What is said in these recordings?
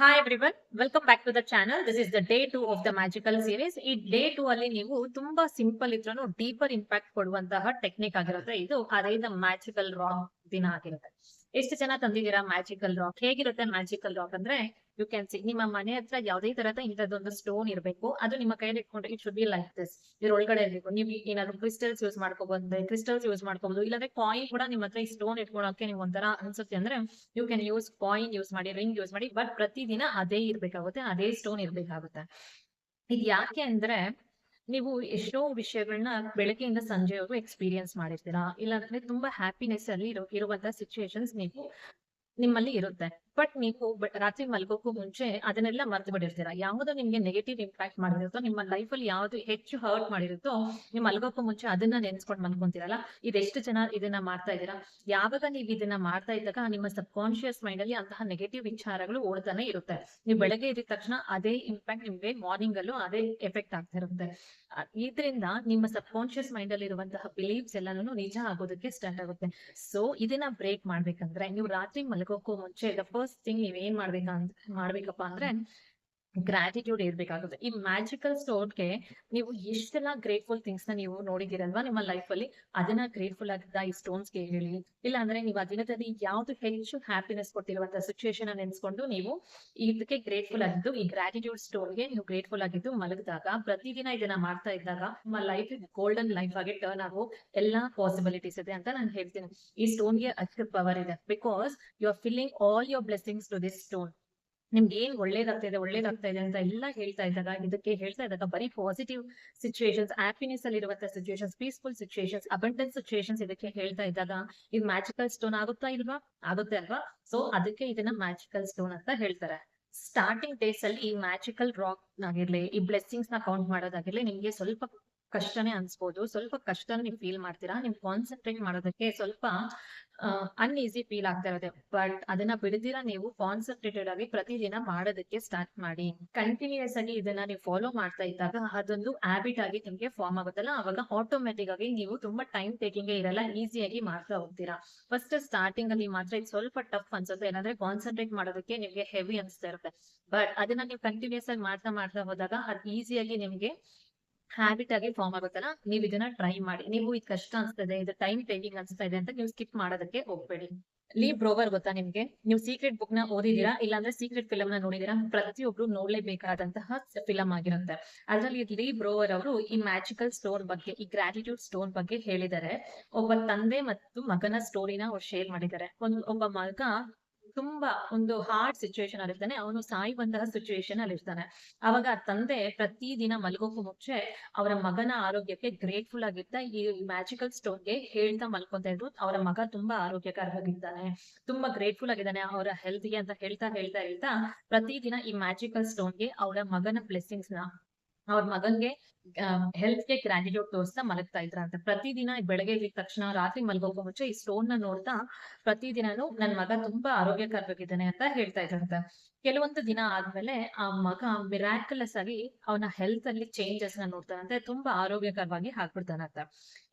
Hi everyone welcome back to the channel this is the day two of the magical series ಈ day two ಅಲ್ಲಿ ನೀವು ತುಂಬಾ simple ಇದ್ರೂ deeper impact ಕೊಡುವಂತಹ technique ಆಗಿರುತ್ತೆ. ಇದು ಅದೇ ದ ಮ್ಯಾಜಿಕಲ್ ರಾಂಗ್ ದಿನ ಆಗಿರುತ್ತೆ. ಎಷ್ಟು ಜನ ತಂದಿದ್ದೀರಾ ಮ್ಯಾಜಿಕಲ್ ರಾಕ್ ಹೇಗಿರುತ್ತೆ ಮ್ಯಾಜಿಕಲ್ ರಾಕ್ ಅಂದ್ರೆ ಯು ಕ್ಯಾನ್ ಸಿ ನಿಮ್ಮ ಮನೆ ಹತ್ರ ಯಾವುದೇ ತರದ ಇಂಥದ್ದೊಂದು ಸ್ಟೋನ್ ಇರಬೇಕು. ಅದು ನಿಮ್ಮ ಕೈಯಲ್ಲಿ ಇಟ್ಕೊಂಡ್ರೆ it should be like this ಇದ್ರ ಒಳಗಡೆ ಇರಬೇಕು. ನೀವು ಏನಾದ್ರು ಕ್ರಿಸ್ಟಲ್ಸ್ ಯೂಸ್ ಮಾಡ್ಕೋಬಹುದು ಕ್ರಿಸ್ಟಲ್ಸ್ ಯೂಸ್ ಮಾಡ್ಕೋಬಹುದು ಇಲ್ಲಾಂದ್ರೆ ಕಾಯಿನ್ ಕೂಡ ನಿಮ್ಮ ಹತ್ರ ಈ ಸ್ಟೋನ್ ಇಟ್ಕೊಳಕ್ಕೆ ನೀವು ಒಂಥರ ಅನ್ಸುತ್ತೆ ಅಂದ್ರೆ you can use coin use ಮಾಡಿ ರಿಂಗ್ ಯೂಸ್ ಮಾಡಿ ಬಟ್ ಪ್ರತಿದಿನ ಅದೇ ಇರ್ಬೇಕಾಗುತ್ತೆ, ಅದೇ ಸ್ಟೋನ್ ಇರ್ಬೇಕಾಗುತ್ತೆ. ಇದು ಯಾಕೆ ಅಂದ್ರೆ ನೀವು ಎಷ್ಟೋ ವಿಷಯಗಳನ್ನ ಬೆಳಗ್ಗೆಯಿಂದ ಸಂಜೆವರೆಗೂ ಎಕ್ಸ್ಪೀರಿಯನ್ಸ್ ಮಾಡಿರ್ತೀರಾ? ಇಲ್ಲಾಂದ್ರೆ ತುಂಬಾ ಹ್ಯಾಪಿನೆಸ್ ಅಲ್ಲಿ ಇರೋ ಇರುವಂತ ಸಿಚುಯೇಷನ್ಸ್ ನೀವು ನಿಮ್ಮಲ್ಲಿ ಇರುತ್ತೆ. ಬಟ್ ನೀವು ರಾತ್ರಿ ಮಲ್ಗೋಕ್ಕೂ ಮುಂಚೆ ಅದನ್ನೆಲ್ಲ ಮರ್ತು ಬಿಡಿರ್ತೀರಾ ಯಾವ್ದು ನಿಮ್ಗೆ ನೆಗೆಟಿವ್ ಇಂಪ್ಯಾಕ್ಟ್ ಮಾಡಿರುತ್ತೋ, ನಿಮ್ಮ ಲೈಫ್ ಅಲ್ಲಿ ಯಾವ್ದು ಹೆಚ್ಚು ಹರ್ಟ್ ಮಾಡಿರುತ್ತೋ, ನೀವು ಮಲ್ಗೋಕ್ಕೂ ಮುಂಚೆ ಅದನ್ನ ನೆನ್ಸ್ಕೊಂಡು ಮಲ್ಕೊಂತೀರಲ್ಲ? ಇದೆಷ್ಟು ಜನ ಇದನ್ನ ಮಾಡ್ತಾ ಇದ್ದೀರಾ? ಯಾವಾಗ ನೀವು ಇದನ್ನ ಮಾಡ್ತಾ ಇದ್ದಾಗ ನಿಮ್ಮ ಸಬ್ ಕಾನ್ಶಿಯಸ್ ಮೈಂಡ್ ಅಲ್ಲಿ ಅಂತಹ ನೆಗೆಟಿವ್ ವಿಚಾರಗಳು ಓಡ್ತಾನೆ ಇರುತ್ತೆ. ನೀವು ಬೆಳಗ್ಗೆ ಇದ್ದ ತಕ್ಷಣ ಅದೇ ಇಂಪ್ಯಾಕ್ಟ್ ನಿಮ್ಗೆ ಮಾರ್ನಿಂಗ್ ಅಲ್ಲೂ ಅದೇ ಎಫೆಕ್ಟ್ ಆಗ್ತಾ ಇರುತ್ತೆ. ಇದ್ರಿಂದ ನಿಮ್ಮ ಸಬ್ ಕಾನ್ಶಿಯಸ್ ಮೈಂಡ್ ಅಲ್ಲಿ ಇರುವಂತಹ ಬಿಲೀವ್ಸ್ ಎಲ್ಲಾನು ನಿಜ ಆಗೋದಕ್ಕೆ ಸ್ಟಾರ್ಟ್ ಆಗುತ್ತೆ. ಸೊ ಇದನ್ನ ಬ್ರೇಕ್ ಮಾಡ್ಬೇಕಂದ್ರೆ ನೀವು ರಾತ್ರಿ ಮಲಗೋಕ್ಕೂ ಮುಂಚೆ ದ ಫಸ್ಟ್ ಥಿಂಗ್ ನೀವ್ ಏನ್ ಮಾಡ್ಬೇಕಂತ ಮಾಡ್ಬೇಕಪ್ಪ ಅಂದ್ರೆ ಗ್ರಾಟಿಟ್ಯೂಡ್ ಇರ್ಬೇಕಾಗುತ್ತೆ. ಈ ಮ್ಯಾಜಿಕಲ್ ಸ್ಟೋರ್ಗೆ ನೀವು ಎಷ್ಟೆಲ್ಲ ಗ್ರೇಟ್ಫುಲ್ ಥಿಂಗ್ಸ್ನ ನೀವು ನೋಡಿದಿರಲ್ವಾ ನಿಮ್ಮ ಲೈಫ್ ಅಲ್ಲಿ? ಅದನ್ನ ಗ್ರೇಟ್ಫುಲ್ ಆಗಿದ್ದ ಈ ಸ್ಟೋನ್ಸ್ಗೆ ಹೇಳಿ. ಇಲ್ಲ ಅಂದ್ರೆ ನೀವು ಆ ದಿನದಲ್ಲಿ ಯಾವ್ದು ಹೆಚ್ಚು ಹ್ಯಾಪಿನೆಸ್ ಕೊಟ್ಟಿರುವಂತ ಸಿಚುಯೇಷನ್ ನೆನ್ಸ್ಕೊಂಡು ನೀವು ಇದಕ್ಕೆ ಗ್ರೇಟ್ಫುಲ್ ಆಗಿದ್ದು, ಈ ಗ್ರಾಟಿಟ್ಯೂಡ್ ಸ್ಟೋನ್ಗೆ ನೀವು ಗ್ರೇಟ್ಫುಲ್ ಆಗಿದ್ದು ಮಲಗಿದಾಗ, ಪ್ರತಿದಿನ ಇದನ್ನ ಮಾಡ್ತಾ ಇದ್ದಾಗ ನಿಮ್ಮ ಲೈಫ್ ಗೋಲ್ಡನ್ ಲೈಫ್ ಆಗಿ ಟರ್ನ್ ಆಗೋ ಎಲ್ಲಾ ಪಾಸಿಬಿಲಿಟೀಸ್ ಇದೆ ಅಂತ ನಾನು ಹೇಳ್ತೀನಿ. ಈ ಸ್ಟೋನ್ಗೆ ಅಷ್ಟು ಪವರ್ ಇದೆ. Because you are filling all your blessings to this stone ನಿಮ್ಗೆ ಏನ್ ಒಳ್ಳೇದಾಗ್ತಾ ಇದೆ ಒಳ್ಳೇದಾಗ್ತಾ ಇದೆ ಅಂತ ಎಲ್ಲ ಹೇಳ್ತಾ ಇದ್ದಾಗ, ಇದಕ್ಕೆ ಹೇಳ್ತಾ ಇದ್ದಾಗ ಬರೀ ಪಾಸಿಟಿವ್ ಸಿಚುವೇಶನ್ಸ್ ಹ್ಯಾಪಿನೆಸ್ ಅಲ್ಲಿ ಇರುವಂತ situations peaceful situations abundance situations ಇದಕ್ಕೆ ಹೇಳ್ತಾ ಇದ್ದಾಗ ಇದು ಮ್ಯಾಜಿಕಲ್ ಸ್ಟೋನ್ ಆಗುತ್ತಾ ಇಲ್ವಾ? ಆಗುತ್ತೆ ಅಲ್ವಾ? ಸೊ ಅದಕ್ಕೆ ಇದನ್ನ ಮ್ಯಾಜಿಕಲ್ ಸ್ಟೋನ್ ಅಂತ ಹೇಳ್ತಾರೆ. ಸ್ಟಾರ್ಟಿಂಗ್ ಡೇಸ್ ಅಲ್ಲಿ ಈ ಮ್ಯಾಜಿಕಲ್ ರಾಕ್ ಆಗಿರ್ಲಿ, ಈ ಬ್ಲೆಸ್ಸಿಂಗ್ಸ್ನ ಕೌಂಟ್ ಮಾಡೋದಾಗಿರ್ಲಿ, ನಿಮ್ಗೆ ಸ್ವಲ್ಪ ಕಷ್ಟನೇ ಅನ್ಸ್ಬೋದು. ಸ್ವಲ್ಪ ಕಷ್ಟ ನೀವು ಫೀಲ್ ಮಾಡ್ತೀರಾ? ನೀವು ಕಾನ್ಸಂಟ್ರೇಟ್ ಮಾಡೋದಕ್ಕೆ ಸ್ವಲ್ಪ ಅನ್ಈಸಿ ಫೀಲ್ ಆಗ್ತಾ ಇರುತ್ತೆ ಬಟ್ ಅದನ್ನ ಬಿಡದಿರ ನೀವು ಕಾನ್ಸಂಟ್ರೇಟೆಡ್ ಆಗಿ ಪ್ರತಿದಿನ ಮಾಡೋದಕ್ಕೆ ಸ್ಟಾರ್ಟ್ ಮಾಡಿ. ಕಂಟಿನ್ಯೂಸ್ ಆಗಿ ಇದನ್ನ ನೀವು ಫಾಲೋ ಮಾಡ್ತಾ ಇದ್ದಾಗ ಅದೊಂದು ಹ್ಯಾಬಿಟ್ ಆಗಿ ನಿಮ್ಗೆ ಫಾರ್ಮ್ ಆಗುತ್ತಲ್ಲ? ಅವಾಗ ಆಟೋಮೆಟಿಕ್ ಆಗಿ ನೀವು ತುಂಬಾ ಟೈಮ್ ಟೇಕಿಂಗ್ ಇರಲ್ಲ ಈಸಿಯಾಗಿ ಮಾಡ್ತಾ ಹೋಗ್ತೀರಾ. ಫಸ್ಟ್ ಸ್ಟಾರ್ಟಿಂಗ್ ಅಲ್ಲಿ ಮಾತ್ರ ಇದು ಸ್ವಲ್ಪ ಟಫ್ ಅನ್ಸುತ್ತೆ. ಏನಂದ್ರೆ ಕಾನ್ಸಂಟ್ರೇಟ್ ಮಾಡೋದಕ್ಕೆ ನಿಮ್ಗೆ ಹೆವಿ ಅನ್ಸ್ತಾ ಇರುತ್ತೆ. ಬಟ್ ಅದನ್ನ ನೀವು ಕಂಟಿನ್ಯೂಸ್ ಆಗಿ ಮಾಡ್ತಾ ಮಾಡ್ತಾ ಹೋದಾಗ ಅದು ಈಸಿಯಾಗಿ ನಿಮ್ಗೆ ಹ್ಯಾಬಿಟ್ ಆಗಿ ಫಾರ್ಮ್ ಆಗುತ್ತಲ್ಲ, ನೀವು ಇದನ್ನ ಟ್ರೈ ಮಾಡಿ. ನೀವು ಇದು ಕಷ್ಟ ಅನ್ಸ್ತದೆ, ಇದು ಟೈಮ್ ಟೇಕಿಂಗ್ ಅನ್ಸ್ತಾ ಇದೆ ಅಂತ ನೀವು ಸ್ಕಿಪ್ ಮಾಡೋದಕ್ಕೆ ಹೋಗ್ಬೇಡಿ. ಲೀ ಬ್ರೋವರ್ ಗೊತ್ತಾ ನಿಮ್ಗೆ? ನೀವು ಸೀಕ್ರೆಟ್ ಬುಕ್ನ ಓದಿದೀರಾ ಇಲ್ಲಾಂದ್ರೆ ಸೀಕ್ರೆಟ್ ಫಿಲಮ್ನ ನೋಡಿದೀರಾ ಪ್ರತಿಯೊಬ್ರು ನೋಡ್ಲೇಬೇಕಾದಂತಹ ಫಿಲಂ ಆಗಿರುತ್ತೆ. ಅದ್ರಲ್ಲಿ ಲೀ ಬ್ರೋವರ್ ಅವರು ಈ ಮ್ಯಾಜಿಕಲ್ ಸ್ಟೋರ್ ಬಗ್ಗೆ, ಈ ಗ್ರಾಟಿಟ್ಯೂಡ್ ಸ್ಟೋರ್ ಬಗ್ಗೆ ಹೇಳಿದ್ದಾರೆ. ಒಬ್ಬ ತಂದೆ ಮತ್ತು ಮಗನ ಸ್ಟೋರಿನ ಅವ್ರು ಶೇರ್ ಮಾಡಿದ್ದಾರೆ. ಒಂದು, ಒಬ್ಬ ಮಗ ತುಂಬಾ ಒಂದು ಹಾರ್ಡ್ ಸಿಚುವೇಶನ್ ಅಲ್ಲಿ ಇರ್ತಾನೆ. ಅವನು ಸಾಯುವಂತಹ ಸಿಚುವೇಶನ್ ಅಲ್ಲಿ ಇರ್ತಾನೆ. ಅವಾಗ ತಂದೆ ತಂದೆ ಪ್ರತಿದಿನ ಮಲ್ಗೋಕು ಮುಂಚೆ ಅವರ ಮಗನ ಆರೋಗ್ಯಕ್ಕೆ ಗ್ರೇಟ್ಫುಲ್ ಆಗಿರ್ತಾ ಈ ಮ್ಯಾಜಿಕಲ್ ಸ್ಟೋನ್ಗೆ ಹೇಳ್ತಾ ಮಲ್ಕೊಂತ ಇದ್ರು. ಅವರ ಮಗ ತುಂಬಾ ಆರೋಗ್ಯಕರವಾಗಿದ್ದಾನೆ. ತುಂಬಾ ಗ್ರೇಟ್ಫುಲ್ ಆಗಿದ್ದಾನೆ. ಅವರ ಹೆಲ್ತ್ಗೆ ಅಂತ ಹೇಳ್ತಾ ಹೇಳ್ತಾ ಹೇಳ್ತಾ ಪ್ರತಿದಿನ ಈ ಮ್ಯಾಜಿಕಲ್ ಸ್ಟೋನ್ಗೆ ಅವರ ಮಗನ ಬ್ಲೆಸ್ಸಿಂಗ್ಸ್ನ ಅವ್ರ ಮಗನ್ಗೆ ಹೆಲ್ತ್ಗೆ ಗ್ರಾಟಿಟ್ಯೂಡ್ ತೋರಿಸ್ತಾ ಮಲಗ್ತಾ ಇದ್ರಂತೆ ಪ್ರತಿದಿನ ಬೆಳಗ್ಗೆ ಇದ್ದ ತಕ್ಷಣ, ರಾತ್ರಿ ಮಲ್ಗೋಕೋ ಮುಂಚೆ ಈ ಸ್ಟೋನ್ನ ನೋಡ್ತಾ ಪ್ರತಿದಿನನೂ ನನ್ ಮಗ ತುಂಬಾ ಆರೋಗ್ಯಕರವಾಗಿದ್ದಾನೆ ಅಂತ ಹೇಳ್ತಾ ಇದ್ರಂತೆ ಕೆಲವೊಂದು ದಿನ ಆದ್ಮೇಲೆ ಆ ಮಗ ಮಿರಾಕ್ಯುಲಸ್ ಆಗಿ ಅವನ ಹೆಲ್ತ್ ಅಲ್ಲಿ ಚೇಂಜಸ್ನ ನೋಡ್ತಾನಂತೆ ತುಂಬಾ ಆರೋಗ್ಯಕರವಾಗಿ ಹಾಕ್ಬಿಡ್ತಾನಂತ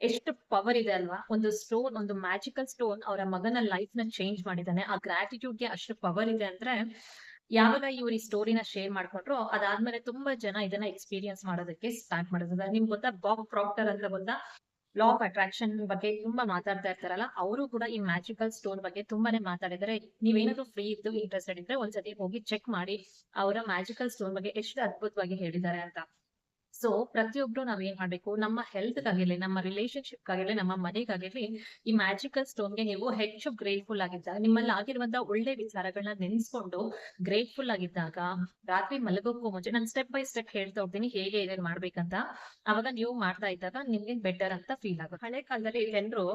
ಎಷ್ಟು ಪವರ್ ಇದೆ ಅಲ್ವಾ? ಒಂದು ಸ್ಟೋನ್ ಒಂದು ಮ್ಯಾಜಿಕಲ್ ಸ್ಟೋನ್ ಅವರ ಮಗನ ಲೈಫ್ನ ಚೇಂಜ್ ಮಾಡಿದ್ದಾನೆ. ಆ ಗ್ರಾಟಿಟ್ಯೂಡ್ಗೆ ಅಷ್ಟು ಪವರ್ ಇದೆ ಅಂದ್ರೆ ಯಾವಾಗ ಇವ್ರು ಈ ಸ್ಟೋರಿನ ಶೇರ್ ಮಾಡ್ಕೊಂಡ್ರು, ಅದಾದ್ಮೇಲೆ ತುಂಬಾ ಜನ ಇದನ್ನ ಎಕ್ಸ್ಪೀರಿಯನ್ಸ್ ಮಾಡೋದಕ್ಕೆ ಸ್ಟಾರ್ಟ್ ಮಾಡಿದ್ರೆ. ನಿಮ್ಗೆ ಗೊತ್ತಾ? ಬಾಬ್ ಪ್ರಾಕ್ಟರ್ ಅಂತ ಗೊತ್ತಾ? ಲಾ ಆಫ್ ಅಟ್ರಾಕ್ಷನ್ ಬಗ್ಗೆ ತುಂಬಾ ಮಾತಾಡ್ತಾ ಇರ್ತಾರಲ್ಲ, ಅವರು ಕೂಡ ಈ ಮ್ಯಾಜಿಕಲ್ ಸ್ಟೋನ್ ಬಗ್ಗೆ ತುಂಬಾನೇ ಮಾತಾಡಿದ್ರೆ. ನೀವೇನಾದ್ರು ಫ್ರೀ ಇದ್ದು ಇಂಟ್ರೆಸ್ಟೆಡ್ ಇದ್ರೆ ಒಂದ್ಸತಿ ಹೋಗಿ ಚೆಕ್ ಮಾಡಿ, ಅವರ ಮ್ಯಾಜಿಕಲ್ ಸ್ಟೋನ್ ಬಗ್ಗೆ ಎಷ್ಟು ಅದ್ಭುತವಾಗಿ ಹೇಳಿದ್ದಾರೆ ಅಂತ. ಸೊ ಪ್ರತಿಯೊಬ್ರು ನಾವ್ ಏನ್ ಮಾಡ್ಬೇಕು? ನಮ್ಮ ಹೆಲ್ತ್ ಆಗಿರ್ಲಿ ನಮ್ಮ ರಿಲೇಶನ್ಶಿಪ್ ಆಗಿರ್ಲಿ ನಮ್ಮ ಮನೆಗಾಗಿರ್ಲಿ ಈ ಮ್ಯಾಜಿಕಲ್ ಸ್ಟೋನ್ಗೆ ನೀವು ಹೆಚ್ಚು ಗ್ರೇಟ್ಫುಲ್ ಆಗಿದ್ದಾಗ ನಿಮ್ಮಲ್ಲಿ ಆಗಿರುವಂತ ಒಳ್ಳೆ ವಿಚಾರಗಳನ್ನ ನೆನೆಸ್ಕೊಂಡು ಗ್ರೇಟ್ಫುಲ್ ಆಗಿದ್ದಾಗ, ರಾತ್ರಿ ಮಲಗೋಕ್ಕೂ ಮುಂಚೆ ನಾನು ಸ್ಟೆಪ್ ಬೈ ಸ್ಟೆಪ್ ಹೇಳ್ತಾ ಹೋಗ್ತೀನಿ, ಹೇಗೆ ಏನೇನ್ ಮಾಡ್ಬೇಕಂತ. ಅವಾಗ ನೀವು ಮಾಡ್ತಾ ಇದ್ದಾಗ ನಿಮ್ಗೆ ಬೆಟರ್ ಅಂತ ಫೀಲ್ ಆಗುತ್ತೆ. ಹಳೆ ಕಾಲದಲ್ಲಿ ಜನರು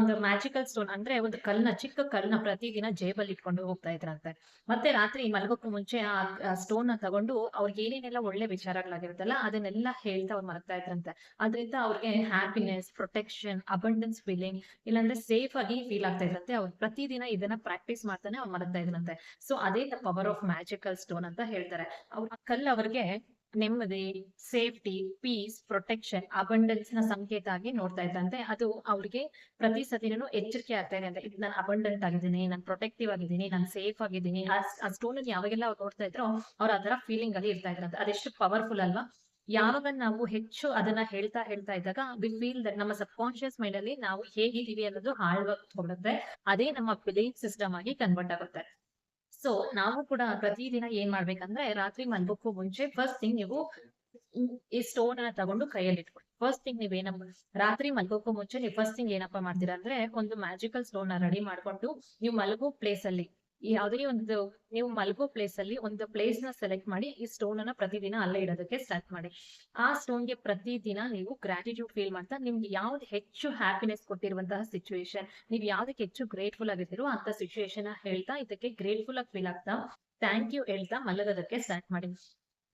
ಒಂದು ಮ್ಯಾಜಿಕಲ್ ಸ್ಟೋನ್ ಅಂದ್ರೆ ಒಂದು ಕಲ್ನ, ಚಿಕ್ಕ ಕಲ್ನ ಪ್ರತಿದಿನ ಜೇಬಲ್ಲಿ ಇಟ್ಕೊಂಡು ಹೋಗ್ತಾ ಇದ್ರಂತೆ. ಮತ್ತೆ ರಾತ್ರಿ ಮಲಗೋಕ್ಕೂ ಮುಂಚೆ ಆ ಸ್ಟೋನ್ನ ತಗೊಂಡು ಅವ್ರಿಗೆ ಏನೇನೆಲ್ಲ ಒಳ್ಳೆ ವಿಚಾರಗಳಾಗಿರುತ್ತಲ್ಲ, ಅದನ್ನೆಲ್ಲ ಹೇಳ್ತಾ ಅವ್ರು ಮರ್ತಾ ಇದ್ರಂತೆ. ಅದರಿಂದ ಅವ್ರಿಗೆ ಹ್ಯಾಪಿನೆಸ್ ಪ್ರೊಟೆಕ್ಷನ್ ಅಬಂಡೆನ್ಸ್ ಫೀಲಿಂಗ್ ಇಲ್ಲಾಂದ್ರೆ ಸೇಫ್ ಆಗಿ ಫೀಲ್ ಆಗ್ತಾ ಇದ್ರಂತೆ. ಅವ್ರು ಪ್ರತಿದಿನ ಇದನ್ನ ಪ್ರಾಕ್ಟೀಸ್ ಮಾಡ್ತಾನೆ ಅವ್ರು ಮರ್ತಾ ಇದ್ರಂತೆ. ಸೊ ಅದೇ the power of magical stone ಅಂತ ಹೇಳ್ತಾರೆ. ಅವ್ರ ಕಲ್ಲು ಅವ್ರಿಗೆ ನೆಮ್ಮದಿ ಸೇಫ್ಟಿ ಪೀಸ್ ಪ್ರೊಟೆಕ್ಷನ್ ಅಬಂಡೆನ್ಸ್ನ ಸಂಕೇತ ಆಗಿ ನೋಡ್ತಾ ಇದ್ದಂತೆ ಅದು ಅವ್ರಿಗೆ ಪ್ರತಿ ಸತಿನೂ ಎಚ್ಚರಿಕೆ ಆಗ್ತಾ ಇದೆ. ಅಂತ ಇದು ನಾನು ಅಬಂಡೆಂಟ್ ಆಗಿದ್ದೀನಿ, ನಾನು ಪ್ರೊಟೆಕ್ಟಿವ್ ಆಗಿದ್ದೀನಿ, ನಾನು ಸೇಫ್ ಆಗಿದ್ದೀನಿ. ಆ ಸ್ಟೋನ್ ಅಲ್ಲಿ ಯಾವಾಗೆಲ್ಲ ಅವ್ರು ನೋಡ್ತಾ ಇದ್ರು ಅವ್ರ ಅದರ ಫೀಲಿಂಗ್ ಅಲ್ಲಿ ಇರ್ತಾ ಇದ್ರಂತೆ. ಅದೆಷ್ಟು ಪವರ್ಫುಲ್ ಅಲ್ವಾ? ಯಾವಾಗ ನಾವು ಹೆಚ್ಚು ಅದನ್ನ ಹೇಳ್ತಾ ಹೇಳ್ತಾ ಇದ್ದಾಗ ವಿ ಫೀಲ್ ದಟ್ ನಮ್ಮ ಸಬ್ ಕಾನ್ಶಿಯಸ್ ಮೈಂಡ್ ಅಲ್ಲಿ ನಾವು ಹೇಗಿದ್ದೀವಿ ಅನ್ನೋದು ಹಾಳ್ವಾಗ್ಬಿಡುತ್ತೆ ಅದೇ ನಮ್ಮ ಬಿಲೀಫ್ ಸಿಸ್ಟಮ್ ಆಗಿ ಕನ್ವರ್ಟ್ ಆಗುತ್ತೆ. ಸೊ ನಾವು ಕೂಡ ಪ್ರತಿದಿನ ಏನ್ ಮಾಡ್ಬೇಕಂದ್ರೆ ರಾತ್ರಿ ಮಲ್ಗೋಕ್ಕೂ ಮುಂಚೆ ಫಸ್ಟ್ ಥಿಂಗ್ ನೀವು ಈ ಸ್ಟೋನ್ ಅನ್ನ ತಗೊಂಡು ಕೈಯಲ್ಲಿ ಇಟ್ಕೊಳ್ಳಿ. ಫಸ್ಟ್ ಥಿಂಗ್ ನೀವ್ ಏನಪ್ಪ, ರಾತ್ರಿ ಮಲ್ಗೋಕ್ಕೂ ಮುಂಚೆ ನೀವು ಫಸ್ಟ್ ಥಿಂಗ್ ಏನಪ್ಪಾ ಮಾಡ್ತೀರಾ ಅಂದ್ರೆ ಒಂದು ಮ್ಯಾಜಿಕಲ್ ಸ್ಟೋನ್ನ ರೆಡಿ ಮಾಡ್ಕೊಂಡು ನೀವು ಮಲಗೋ ಪ್ಲೇಸ್ ಅಲ್ಲಿ ಯಾವುದೇ ಒಂದು, ನೀವು ಮಲ್ಗೋ ಪ್ಲೇಸ್ ಅಲ್ಲಿ ಒಂದು ಪ್ಲೇಸ್ನ ಸೆಲೆಕ್ಟ್ ಮಾಡಿ, ಈ ಸ್ಟೋನ್ ಅನ್ನ ಪ್ರತಿದಿನ ಅಲ್ಲೇ ಇಡೋದಕ್ಕೆ ಸ್ಟಾರ್ಟ್ ಮಾಡಿ. ಆ ಸ್ಟೋನ್ಗೆ ಪ್ರತಿದಿನ ನೀವು ಗ್ರಾಟಿಟ್ಯೂಡ್ ಫೀಲ್ ಮಾಡ್ತಾ, ನಿಮ್ಗೆ ಯಾವ್ದು ಹೆಚ್ಚು ಹ್ಯಾಪಿನೆಸ್ ಕೊಟ್ಟಿರುವಂತಹ ಸಿಚುವೇಶನ್ ನೀವು ಯಾವ್ದಕ್ಕೆ ಹೆಚ್ಚು ಗ್ರೇಟ್ಫುಲ್ ಆಗಿದ್ದೀರೋ ಅಂತ ಸಿಚುವೇಶನ್ ಹೇಳ್ತಾ, ಇದಕ್ಕೆ ಗ್ರೇಟ್ಫುಲ್ ಆಗಿ ಫೀಲ್ ಆಗ್ತಾ ಥ್ಯಾಂಕ್ ಯು ಹೇಳ್ತಾ ಮಲಗೋದಕ್ಕೆ ಸ್ಟಾರ್ಟ್ ಮಾಡಿ.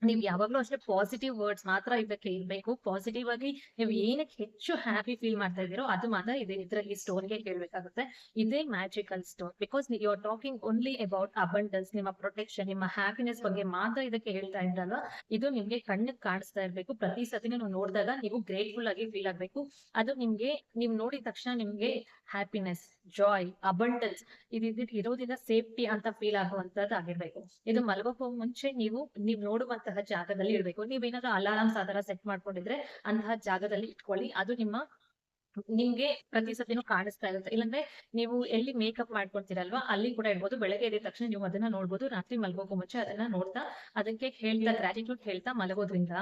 ನೀವು ಯಾವಾಗ್ಲೂ ಅಷ್ಟೇ ಪಾಸಿಟಿವ್ ವರ್ಡ್ಸ್ ಮಾತ್ರ ಇದಕ್ಕೆ ಇರ್ಬೇಕು. ಪಾಸಿಟಿವ್ ಆಗಿ ನೀವು ಏನಕ್ಕೆ ಹೆಚ್ಚು ಹ್ಯಾಪಿ ಫೀಲ್ ಮಾಡ್ತಾ ಇದ್ದೀರೋ ಅದು ಮಾತ್ರ ಇದೇ ಇದ್ರ ಈ ಸ್ಟೋನ್ಗೆ ಕೇಳ್ಬೇಕಾಗುತ್ತೆ. ಇದೇ magical stone because you are talking only about abundance ನಿಮ್ಮ ಪ್ರೊಟೆಕ್ಷನ್ ನಿಮ್ಮ ಹ್ಯಾಪಿನೆಸ್ ಬಗ್ಗೆ ಮಾತ್ರ ಇದಕ್ಕೆ ಹೇಳ್ತಾ ಇದ್ರಲ್ವಾ? ಇದು ನಿಮ್ಗೆ ಕಣ್ಣಿಗೆ ಕಾಣಿಸ್ತಾ ಇರ್ಬೇಕು. ಪ್ರತಿ ಸತಿ ನೀವು ನೋಡಿದಾಗ ನೀವು ಗ್ರೇಟ್ಫುಲ್ ಆಗಿ ಫೀಲ್ ಆಗ್ಬೇಕು. ಅದು ನಿಮ್ಗೆ ನೀವು ನೋಡಿದ ತಕ್ಷಣ ನಿಮ್ಗೆ ಹ್ಯಾಪಿನೆಸ್ ಜಾಯ್ ಅಬಂಡನ್ಸ್ ಇದು ಇರೋದಿಲ್ಲ ಸೇಫ್ಟಿ ಅಂತ ಫೀಲ್ ಆಗುವಂತದ್ದು ಆಗಿರ್ಬೇಕು ಇದು ಮಲಗೋಕ್ಕೂ ಮುಂಚೆ ನೀವು ನೀವು ನೋಡುವಂತಹ ಜಾಗದಲ್ಲಿ ಇರಬೇಕು. ನೀವೇನಾದ್ರೂ ಅಲಾರಾಮ್ಸ್ ಆ ತರ ಸೆಟ್ ಮಾಡ್ಕೊಂಡಿದ್ರೆ ಅಂತಹ ಜಾಗದಲ್ಲಿ ಇಟ್ಕೊಳ್ಳಿ. ಅದು ನಿಮ್ಮ ನಿಮ್ಗೆ ಪ್ರತಿ ಸತಿನೂ ಕಾಣಿಸ್ತಾ ಇರುತ್ತೆ. ಇಲ್ಲಾಂದ್ರೆ ನೀವು ಎಲ್ಲಿ ಮೇಕಪ್ ಮಾಡ್ಕೊಳ್ತೀರಲ್ವಾ ಅಲ್ಲಿ ಕೂಡ ಇಡ್ಬೋದು ಬೆಳಗ್ಗೆ ಎದ್ದ ತಕ್ಷಣ ನೀವು ಅದನ್ನ ನೋಡ್ಬೋದು. ರಾತ್ರಿ ಮಲ್ಗೋಕ್ಕೂ ಮುಂಚೆ ಅದನ್ನ ನೋಡ್ತಾ ಅದಕ್ಕೆ ಹೇಳ್ತಾ ಗ್ರಾಟಿಟ್ಯೂಡ್ ಹೇಳ್ತಾ ಮಲಗೋದ್ರಿಂದ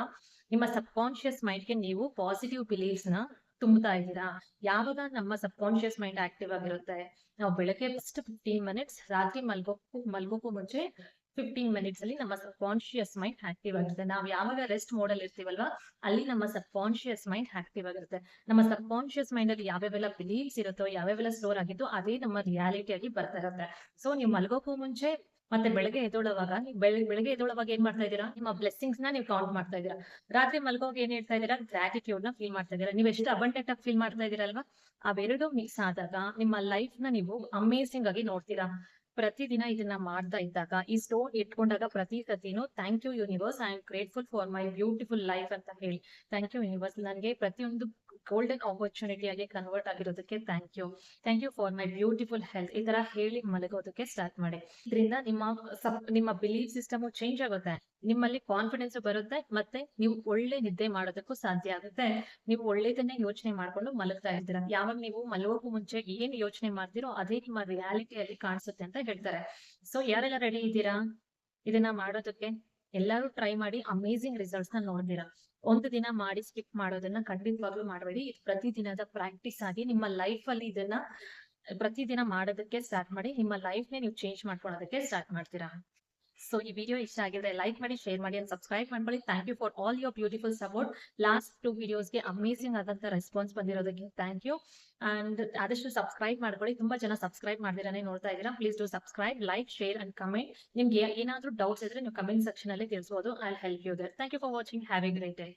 ನಿಮ್ಮ ಸಬ್ ಕಾನ್ಶಿಯಸ್ ಮೈಂಡ್ಗೆ ನೀವು ಪಾಸಿಟಿವ್ ಬಿಲೀವ್ಸ್ನ ತುಂಬ್ತಾ ಇದ್ದೀರಾ. ಯಾವಾಗ ನಮ್ಮ ಸಬ್ ಕಾನ್ಶಿಯಸ್ ಮೈಂಡ್ ಆಕ್ಟಿವ್ ಆಗಿರುತ್ತೆ? ನಾವು ಬೆಳಗ್ಗೆ ಫಸ್ಟ್ ಫಿಫ್ಟೀನ್ ಮಿನಿಟ್ಸ್ ರಾತ್ರಿ ಮಲ್ಗೋಕ್ಕೂ ಮಲ್ಗೋಕು ಮುಂಚೆ ಫಿಫ್ಟೀನ್ ಮಿನಿಟ್ಸ್ ಅಲ್ಲಿ ನಮ್ಮ ಸಬ್ ಕಾನ್ಶಿಯಸ್ ಮೈಂಡ್ ಆಕ್ಟಿವ್ ಆಗುತ್ತೆ ನಾವು ಯಾವಾಗ ರೆಸ್ಟ್ ಮೋಡಲ್ ಇರ್ತೀವಲ್ವಾ, ಅಲ್ಲಿ ನಮ್ಮ ಸಬ್ ಕಾನ್ಶಿಯಸ್ ಮೈಂಡ್ ಆಕ್ಟಿವ್ ಆಗಿರುತ್ತೆ. ನಮ್ಮ ಸಬ್ ಕಾನ್ಶಿಯಸ್ ಮೈಂಡ್ ಅಲ್ಲಿ ಯಾವ್ಯಾವೆಲ್ಲ ಬಿಲೀವ್ಸ್ ಇರುತ್ತೋ, ಯಾವ್ಯಾವೆಲ್ಲ ಸ್ಟೋರ್ ಆಗಿತ್ತು, ಅದೇ ನಮ್ಮ ರಿಯಾಲಿಟಿ ಆಗಿ ಬರ್ತಾ ಇರುತ್ತೆ. ಸೊ ನೀವು ಮಲಗೋಕ್ಕೂ ಮುಂಚೆ ಮತ್ತೆ ಬೆಳಗ್ಗೆ ಎದ್ದೊಳವಾಗ, ನೀವು ಬೆಳಗ್ಗೆ ಬೆಳಗ್ಗೆ ಎದೊಳವಾಗ ಏನ್ ಮಾಡ್ತಾ ಇದ್ದೀರಾ? ನಿಮ್ಮ ಬ್ಲೆಸ್ಸಿಂಗ್ಸ್ನ ನೀವು ಕೌಂಟ್ ಮಾಡ್ತಾ ಇದ್ದೀರಾ? ರಾತ್ರಿ ಮಲ್ಗೋಗ ಏನ್ ಹೇಳ್ತಾ ಇದೀರಾ ಗ್ರಾಟಿಟ್ಯೂಡ್ನ ಫೀಲ್ ಮಾಡ್ತಾ ಇದೀರಾ ನೀವು ಎಷ್ಟು ಅಬಂಡೆಂಟ್ ಆಗಿ ಫೀಲ್ ಮಾಡ್ತಾ ಇದ್ದೀರಲ್ವಾ? ಅವೆರಡು ಮಿಕ್ಸ್ ಆದಾಗ ನಿಮ್ಮ ಲೈಫ್ನ ನೀವು ಅಮೇಸಿಂಗ್ ಆಗಿ ನೋಡ್ತೀರಾ. ಪ್ರತಿದಿನ ಇದನ್ನ ಮಾಡ್ತಾ ಇದ್ದಾಗ, ಈ ಸ್ಟೋನ್ ಇಟ್ಕೊಂಡಾಗ ಪ್ರತಿ ಸತಿನೂ thank you universe I am grateful for my beautiful life ಅಂತ ಹೇಳಿ. ಥ್ಯಾಂಕ್ ಯು ಯೂನಿವರ್ಸ್ ನನಗೆ ಪ್ರತಿಯೊಂದು ಗೋಲ್ಡನ್ ಆಪರ್ಚುನಿಟಿ ಆಗಿ convert ಆಗಿರೋದಕ್ಕೆ thank you thank you for my beautiful health ಈ ತರ ಹೇಳಿ ಮಲಗೋದಕ್ಕೆ ಸ್ಟಾರ್ಟ್ ಮಾಡಿ. ಇದರಿಂದ ನಿಮ್ಮ ನಿಮ್ಮ ಬಿಲೀಫ್ ಸಿಸ್ಟಮ್ ಚೇಂಜ್ ಆಗುತ್ತೆ. ನಿಮ್ಮಲ್ಲಿ ಕಾನ್ಫಿಡೆನ್ಸ್ ಬರುತ್ತೆ ಮತ್ತೆ ನೀವು ಒಳ್ಳೆ ನಿದ್ದೆ ಮಾಡೋದಕ್ಕೂ ಸಾಧ್ಯ ಆಗುತ್ತೆ. ನೀವು ಒಳ್ಳೇದನ್ನೇ ಯೋಚನೆ ಮಾಡ್ಕೊಂಡು ಮಲಗ್ತಾ ಇರ್ತೀರಾ ಯಾವಾಗ ನೀವು ಮಲಗೋಕ್ಕೂ ಮುಂಚೆ ಏನ್ ಯೋಚನೆ ಮಾಡ್ತೀರೋ ಅದೇ ನಿಮ್ಮ ರಿಯಾಲಿಟಿಯಲ್ಲಿ ಕಾಣಿಸುತ್ತೆ ಅಂತ ಹೇಳ್ತಾರೆ. ಸೊ ಯಾರೆಲ್ಲ ರೆಡಿ ಇದ್ದೀರಾ? ಇದನ್ನ ಮಾಡೋದಕ್ಕೆ ಎಲ್ಲರೂ ಟ್ರೈ ಮಾಡಿ ಅಮೇಸಿಂಗ್ ರಿಸಲ್ಟ್ಸ್ನ ನೋಡ್ತೀರಾ? ಒಂದು ದಿನ ಮಾಡಿ ಸ್ಕಿಪ್ ಮಾಡೋದನ್ನ ಖಂಡಿತವಾಗ್ಲೂ ಮಾಡಬೇಡಿ. ಇದು ಪ್ರತಿದಿನದ ಪ್ರಾಕ್ಟೀಸ್ ಆಗಿ ನಿಮ್ಮ ಲೈಫ್ ಅಲ್ಲಿ ಇದನ್ನ ಪ್ರತಿದಿನ ಮಾಡೋದಕ್ಕೆ ಸ್ಟಾರ್ಟ್ ಮಾಡಿ, ನಿಮ್ಮ ಲೈಫ್ ನೇ ನೀವು ಚೇಂಜ್ ಮಾಡ್ಕೊಳ್ಳೋದಕ್ಕೆ ಸ್ಟಾರ್ಟ್ ಮಾಡ್ತೀರಾ? ಸೊ ಈ ವಿಡಿಯೋ ಇಷ್ಟ ಆಗಿದ್ರೆ ಲೈಕ್ ಮಾಡಿ ಶೇರ್ ಮಾಡಿ ಅಂಡ್ ಸಬ್ಸ್ಕ್ರೈಬ್ ಮಾಡ್ಕೊಳ್ಳಿ thank you for all your beautiful support last two ವಿಡಿಯೋಸ್ಗೆ amazing ಆದಂತ ರೆಸ್ಪಾನ್ಸ್ ಬಂದಿರೋದಕ್ಕೆ ಥ್ಯಾಂಕ್ ಯು ಅಂಡ್ ಆದಷ್ಟು ಸಬ್ಸ್ಕ್ರೈಬ್ ಮಾಡ್ಕೊಳ್ಳಿ. ತುಂಬಾ ಜನ ಸಬ್ಸ್ಕ್ರೈಬ್ ಮಾಡಿದಿರಾನೆ ನೋಡ್ತಾ ಇದ್ದೀರಾ. Please do subscribe like share and comment ನಿಮ್ಗೆ ಏನಾದ್ರೂ ಡೌಟ್ಸ್ ಇದ್ರೆ ನೀವು ಕಮೆಂಟ್ ಸೆಕ್ಷನ್ ಅಲ್ಲಿ ತಿಳಿಸಬಹುದು I help you there thank you for watching have a great day